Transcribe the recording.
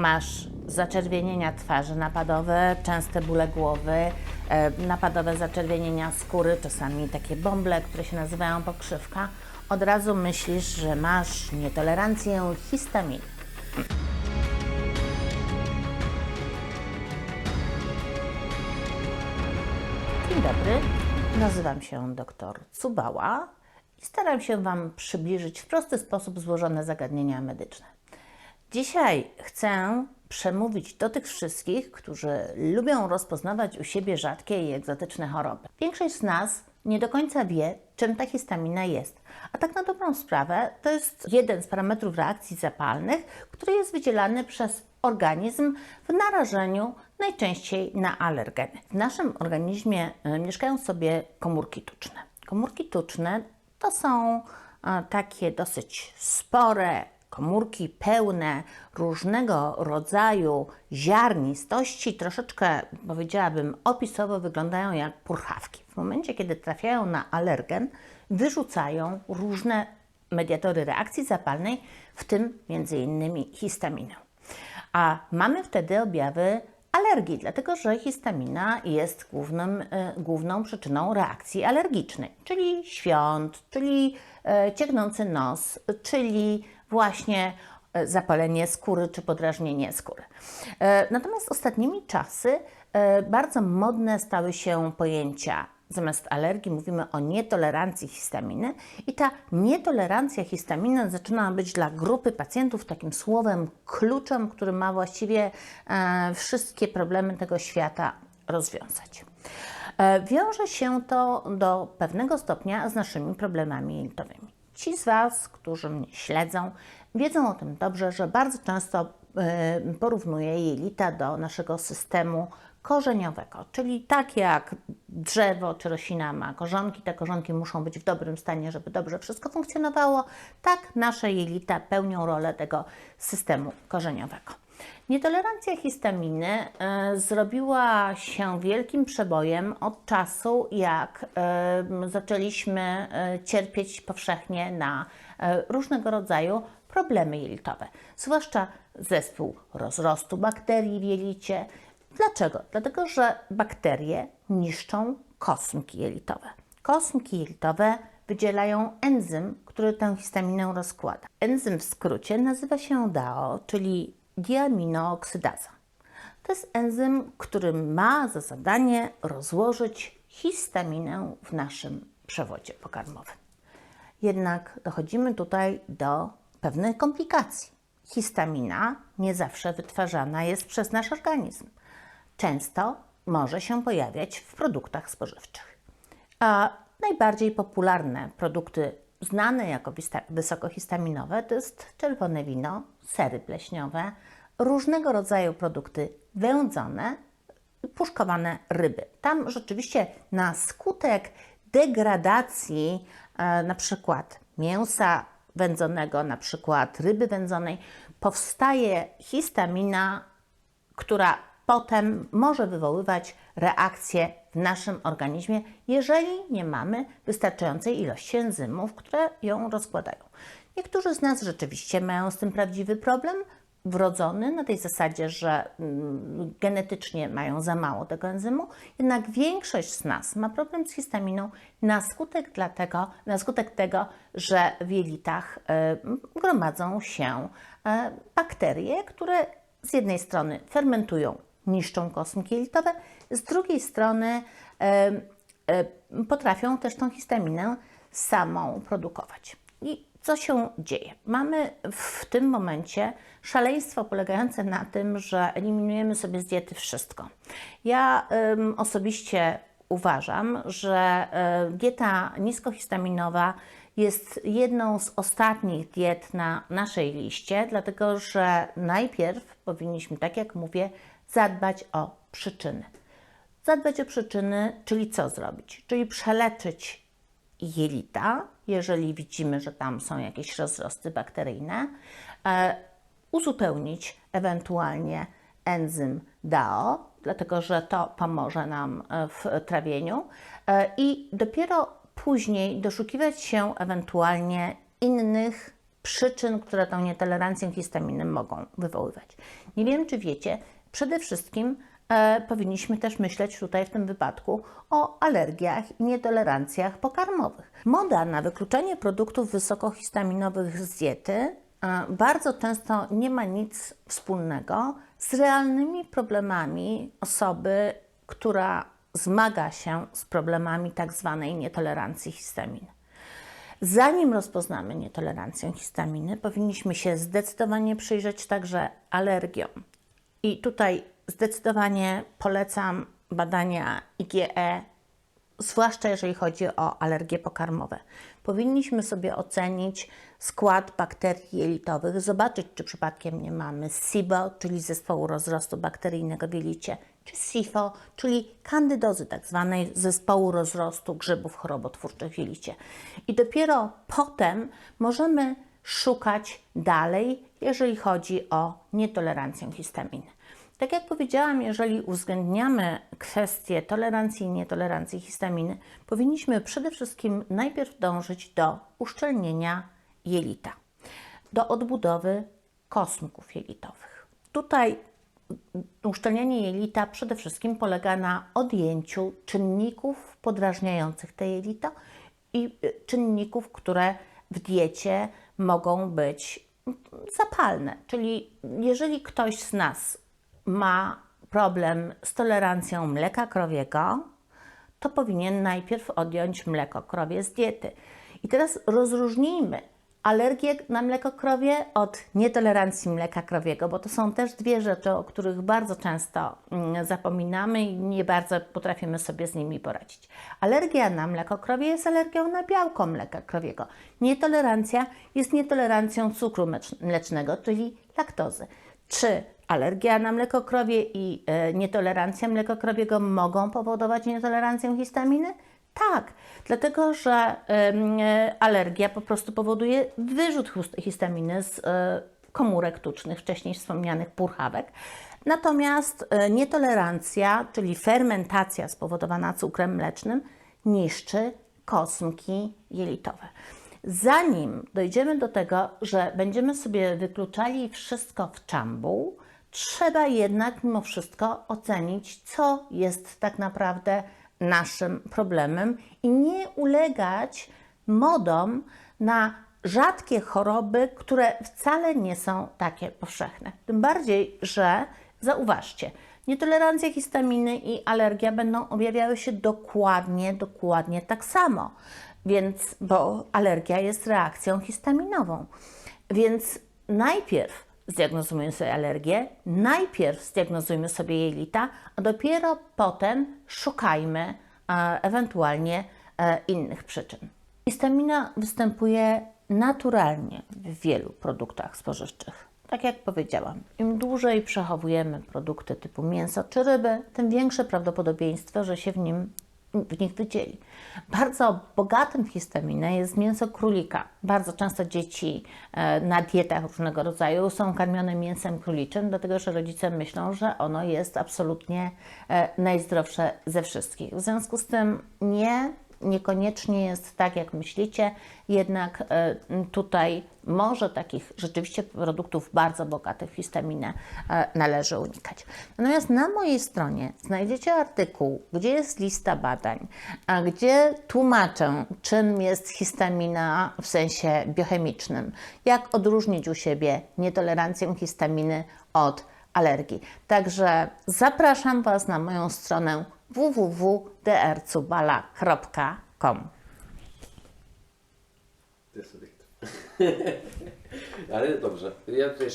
masz zaczerwienienia twarzy napadowe, częste bóle głowy, e, napadowe zaczerwienienia skóry, czasami takie bąble, które się nazywają pokrzywka, od razu myślisz, że masz nietolerancję histaminy. Dzień dobry, nazywam się dr Cubała i staram się Wam przybliżyć w prosty sposób złożone zagadnienia medyczne. Dzisiaj chcę przemówić do tych wszystkich, którzy lubią rozpoznawać u siebie rzadkie i egzotyczne choroby. Większość z nas nie do końca wie, czym ta histamina jest. A tak na dobrą sprawę, to jest jeden z parametrów reakcji zapalnych, który jest wydzielany przez organizm w narażeniu najczęściej na alergeny. W naszym organizmie e, mieszkają sobie komórki tuczne. Komórki tuczne to są e, takie dosyć spore komórki pełne różnego rodzaju ziarnistości, troszeczkę powiedziałabym opisowo wyglądają jak purchawki. W momencie, kiedy trafiają na alergen, wyrzucają różne mediatory reakcji zapalnej, w tym m.in. histaminę. A mamy wtedy objawy alergii, dlatego że histamina jest głównym, e, główną przyczyną reakcji alergicznej, czyli świąt, czyli e, cieknący nos, czyli właśnie e, zapalenie skóry czy podrażnienie skóry. E, Natomiast ostatnimi czasy bardzo modne stały się pojęcia Zamiast alergii mówimy o nietolerancji histaminy i ta nietolerancja histaminy zaczyna być dla grupy pacjentów takim słowem kluczem, który ma właściwie e, wszystkie problemy tego świata rozwiązać. E, wiąże się to do pewnego stopnia z naszymi problemami jelitowymi. Ci z Was, którzy mnie śledzą, wiedzą o tym dobrze, że bardzo często e, porównuję jelita do naszego systemu korzeniowego, czyli tak jak drzewo czy roślina ma korzonki, te korzonki muszą być w dobrym stanie, żeby dobrze wszystko funkcjonowało, tak nasze jelita pełnią rolę tego systemu korzeniowego. Nietolerancja histaminy e, zrobiła się wielkim przebojem od czasu, jak e, zaczęliśmy e, cierpieć powszechnie na różnego rodzaju problemy jelitowe, zwłaszcza zespół rozrostu bakterii w jelicie. Dlaczego? Dlatego, że bakterie niszczą kosmki jelitowe. Kosmki jelitowe wydzielają enzym, który tę histaminę rozkłada. Enzym w skrócie nazywa się DAO, czyli diaminooksydaz. To jest enzym, który ma za zadanie rozłożyć histaminę w naszym przewodzie pokarmowym. Jednak dochodzimy tutaj do pewnych komplikacji. Histamina nie zawsze wytwarzana jest przez nasz organizm. Często może się pojawiać w produktach spożywczych. A najbardziej popularne produkty znane jako wysokohistaminowe to jest czerwone wino, sery pleśniowe, różnego rodzaju produkty wędzone, puszkowane ryby. Tam rzeczywiście na skutek degradacji e, na przykład mięsa wędzonego, na przykład ryby wędzonej, powstaje histamina, która potem może wywoływać reakcje w naszym organizmie, jeżeli nie mamy wystarczającej ilości enzymów, które ją rozkładają. Niektórzy z nas rzeczywiście mają z tym prawdziwy problem, wrodzony na tej zasadzie, że mm, genetycznie mają za mało tego enzymu, jednak większość z nas ma problem z histaminą na skutek, dlatego, na skutek tego, że w jelitach y, gromadzą się y, bakterie, które z jednej strony fermentują, niszczą kosmki jelitowe, z drugiej strony potrafią też tą histaminę samą produkować. I co się dzieje? Mamy w tym momencie szaleństwo polegające na tym, że eliminujemy sobie z diety wszystko. Ja osobiście uważam, że y, dieta niskohistaminowa jest jedną z ostatnich diet na naszej liście, dlatego że najpierw powinniśmy, tak jak mówię, zadbać o przyczyny. Zadbać o przyczyny, czyli co zrobić? Czyli przeleczyć jelita, jeżeli widzimy, że tam są jakieś rozrosty bakteryjne, e, uzupełnić ewentualnie enzym DAO, dlatego że to pomoże nam e, w trawieniu e, i dopiero później doszukiwać się ewentualnie innych przyczyn, które tą nietolerancję histaminy mogą wywoływać. Nie wiem, czy wiecie, przede wszystkim e, powinniśmy też myśleć tutaj w tym wypadku o alergiach i nietolerancjach pokarmowych. Moda na wykluczenie produktów wysokohistaminowych z diety e, bardzo często nie ma nic wspólnego z realnymi problemami osoby, która zmaga się z problemami tak zwanej nietolerancji histaminy. Zanim rozpoznamy nietolerancję histaminy, powinniśmy się zdecydowanie przyjrzeć także alergiom. I tutaj zdecydowanie polecam badania IgE, zwłaszcza jeżeli chodzi o alergie pokarmowe. Powinniśmy sobie ocenić skład bakterii jelitowych, zobaczyć, czy przypadkiem nie mamy SIBO, czyli zespołu rozrostu bakteryjnego w jelicie, czy SIFO, czyli kandydozy, tak zwanej zespołu rozrostu grzybów chorobotwórczych w jelicie. I dopiero potem możemy szukać dalej, jeżeli chodzi o nietolerancję histaminy. Tak jak powiedziałam, jeżeli uwzględniamy kwestie tolerancji i nietolerancji histaminy, powinniśmy przede wszystkim najpierw dążyć do uszczelnienia jelita, do odbudowy kosmków jelitowych. Tutaj uszczelnianie jelita przede wszystkim polega na odjęciu czynników podrażniających te jelito i y, czynników, które w diecie mogą być zapalne. Czyli jeżeli ktoś z nas ma problem z tolerancją mleka krowiego, to powinien najpierw odjąć mleko krowie z diety. I teraz rozróżnijmy alergię na mleko krowie od nietolerancji mleka krowiego, bo to są też dwie rzeczy, o których bardzo często mm, zapominamy i nie bardzo potrafimy sobie z nimi poradzić. Alergia na mleko krowie jest alergią na białko mleka krowiego. Nietolerancja jest nietolerancją cukru mlecz- mlecznego, czyli laktozy. Czy alergia na mleko krowie i e, nietolerancja mleka krowiego mogą powodować nietolerancję histaminy? Tak, dlatego że e, alergia po prostu powoduje wyrzut histaminy z e, komórek tucznych, wcześniej wspomnianych purchawek. Natomiast e, nietolerancja, czyli fermentacja spowodowana cukrem mlecznym, niszczy kosmki jelitowe. Zanim dojdziemy do tego, że będziemy sobie wykluczali wszystko w czambu, trzeba jednak mimo wszystko ocenić, co jest tak naprawdę naszym problemem i nie ulegać modom na rzadkie choroby, które wcale nie są takie powszechne. Tym bardziej, że zauważcie, nietolerancja histaminy i alergia będą objawiały się dokładnie, dokładnie tak samo. Więc, bo alergia jest reakcją histaminową. Więc najpierw zdiagnozujmy sobie alergię, najpierw zdiagnozujmy sobie jelita, a dopiero potem szukajmy e, ewentualnie e, innych przyczyn. Histamina występuje naturalnie w wielu produktach spożywczych. Tak jak powiedziałam, im dłużej przechowujemy produkty typu mięso czy ryby, tym większe prawdopodobieństwo, że się w nim w nich wydzieli. Bardzo bogatym w histaminę jest mięso królika. Bardzo często dzieci e, na dietach różnego rodzaju są karmione mięsem króliczym, dlatego że rodzice myślą, że ono jest absolutnie e, najzdrowsze ze wszystkich. W związku z tym nie, niekoniecznie jest tak, jak myślicie, jednak e, tutaj może takich rzeczywiście produktów bardzo bogatych w histaminę e, należy unikać. Natomiast na mojej stronie znajdziecie artykuł, gdzie jest lista badań, a gdzie tłumaczę, czym jest histamina w sensie biochemicznym, jak odróżnić u siebie nietolerancję histaminy od alergii. Także zapraszam Was na moją stronę www.drcubala.com. Ale dobrze. Ja tutaj